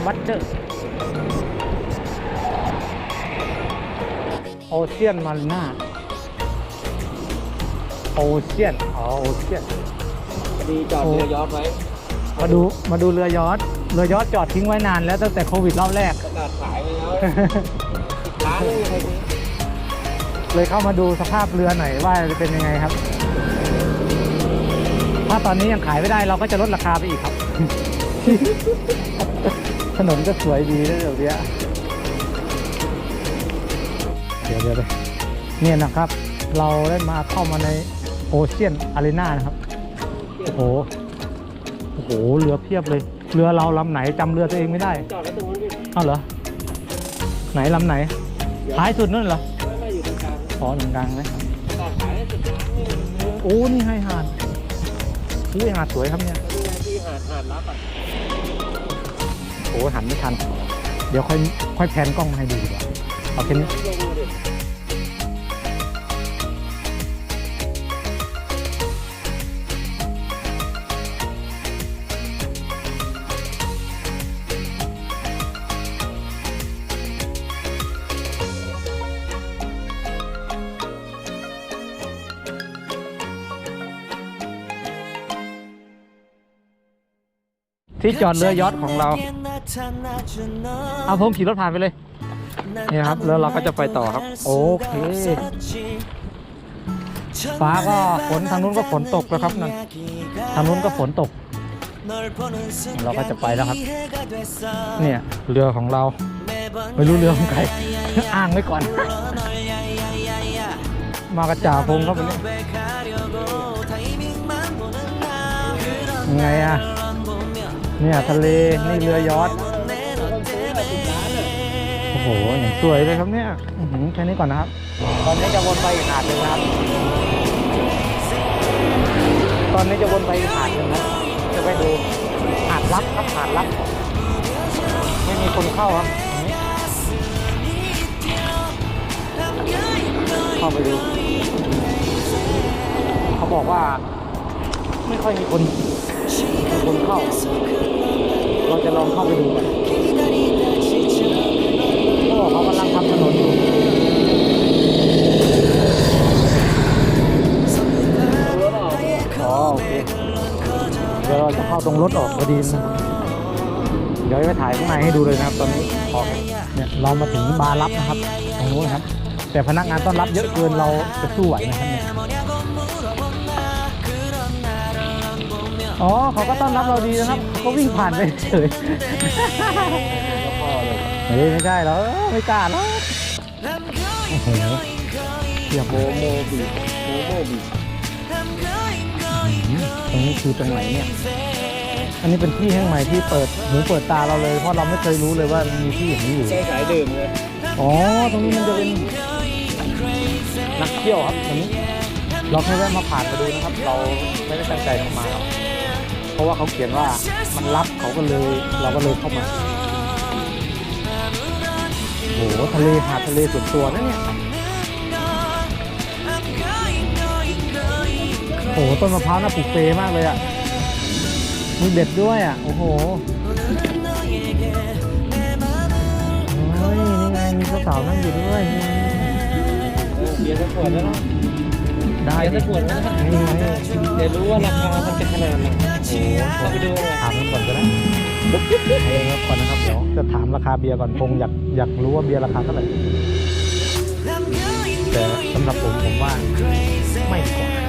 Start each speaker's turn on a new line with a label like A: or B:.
A: มป์วัตเตอร์โอเชียนมารีนาโอเชียนอ๋อโอเชียน
B: พอดีจอดเรือยอชต์ไว้
A: มาดูมาดูเรือยอชต์เรือยอชต์จอดทิ้งไว้นานแล้วตั้งแต่โควิดรอบแรก
B: ประกาศขายไปแล้วร้านไม่มีใครซื้อ
A: เลยเข้ามาดูสภาพเรือหน่อยว่าจะเป็นยังไงครับ ถ้าตอนนี้ยังขายไม่ได้เราก็จะลดราคาไปอีกครับ ถนนก็สวยดีนะเดี๋ยวนี้เดี๋ยวเดี๋ยวเดี๋ยวเนี่ยนะครับ เราได้มาเข้ามาในโอเชียนอารีนานะครับ โอ้โห โอ้โห เรือเพียบเลย เรือเราลำไหนจำเรือตัวเองไม่ได้
B: จอดไว้ตรงนู้นดิ
A: เอ้าเหรอ ไหนลำไหน ท้ายสุดนั่นเหรอ
B: ไม่ไม่อยู่ตรงกลาง
A: อ๋อหนึ่งกลางไหม
B: ประกาศขายให้สุดท้ายนี่
A: โอ้ นี่ให้หาดนี่หาดสวยครับเนี่ย
B: นี่ไงที่หาดหาดรับอะ
A: โอ้หันไม่ทัน เดี๋ยวค่อยค่อยแพนกล้องมาให้ดูดีกว่าเอาแค่นี้ที่จอดเรือยอทของเรา เอาผมขี่รถผ่านไปเลยนี่ครับแล้วเราก็จะไปต่อครับ โอเคฟ้าก็ฝนทางนู้นก็ฝนตกแล้วครับนั่นทางนู้นก็ฝนตก เราก็จะไปแล้วครับ เนี่ยเรือของเราไม่รู้เรือของใครอ้างไว้ก่อน มากระจ่าพงครับวันนี้ยังไงอะ เนี่ยทะเลนี่เรือยอทโอ้โหอย่างสวยเลยครับเนี่ยอื้อหือแค่นี้ก่อนนะครับ ตอนนี้จะวนไปอีกหาดหนึ่งนะครับ ตอนนี้จะวนไปอีกหาดหนึ่งนะจะไปดูหาดลับครับหาดลับ ไม่มีคนเข้าครับนี้เข้าไปดู เขาบอกว่า ไม่ค่อยมีคนมีคนเข้า จะลองเข้าไปดูกันเขาบอกเขากำลังทำถนนอยู่
B: อ๋อ
A: โอเคเดี๋ยวเราจะเข้าตรงรถออกพอดีนะเดี๋ยวไปถ่ายข้างในให้ดูเลยนะครับ ตอนนี้ออกเนี่ยเรามาถึงบาร์รับนะครับตรงนู้นครับ แต่พนักงานต้อนรับเยอะเกินเราจะสู้ไหวนะครับเนี่ย อ๋อเขาก็ต้อนรับเราดีนะครับเขาวิ่งผ่านไปเฉย
B: แล้วพอเลย
A: เฮ้ยไม่ได้แล้วไม่กล้าแล้วโอ้โหเทีย
B: โมโมบีโมโมบี
A: ตรงนี้คือตรงไหนเนี่ย อันนี้เป็นที่แห่งใหม่ที่เปิดหูเปิดตาเราเลย เพราะเราไม่เคยรู้เลยว่ามีที่อย่างนี้อยู่
B: ใช้สายดื่มเลย
A: อ๋อ ตรงนี้มันจะเป็นนักเที่ยวครับตรงนี้ เราแค่แวะมาผ่านมาดูนะครับ เราไม่ได้ตั้งใจเข้ามาครับ ราะว่าเขาเขียนว่ามันรับเขาก็เลยเราก็เลยเข้ามาโอ้โหทะเลหาดทะเลส่วนตัวนะเนี่ยโอ้โหต้นมะพร้าวน่าปลูกเฟมากเลยอะมีเด็ดด้วยอะ โอ้โหเฮ้ยนี่ไงมีสาวนั่งอยู่ด้วย
B: เออเบียร์สักขวดแล้วเนาะ
A: ได้
B: เบียร์สักขวดแล้วนะ
A: นี่ไง
B: เดี๋ยวรู้ว่าราคามันจะขนาดไหน
A: โอ้โห
B: เข้าไปดูเลย
A: ถามกันก่อนก็ได้เอาเลยครับก่อนนะครับเดี๋ยวจะถามราคาเบียร์ก่อนคงอยากอยากรู้ว่าเบียร์ราคาเท่าไหร่แต่สำหรับผมผมว่าไม่กว่า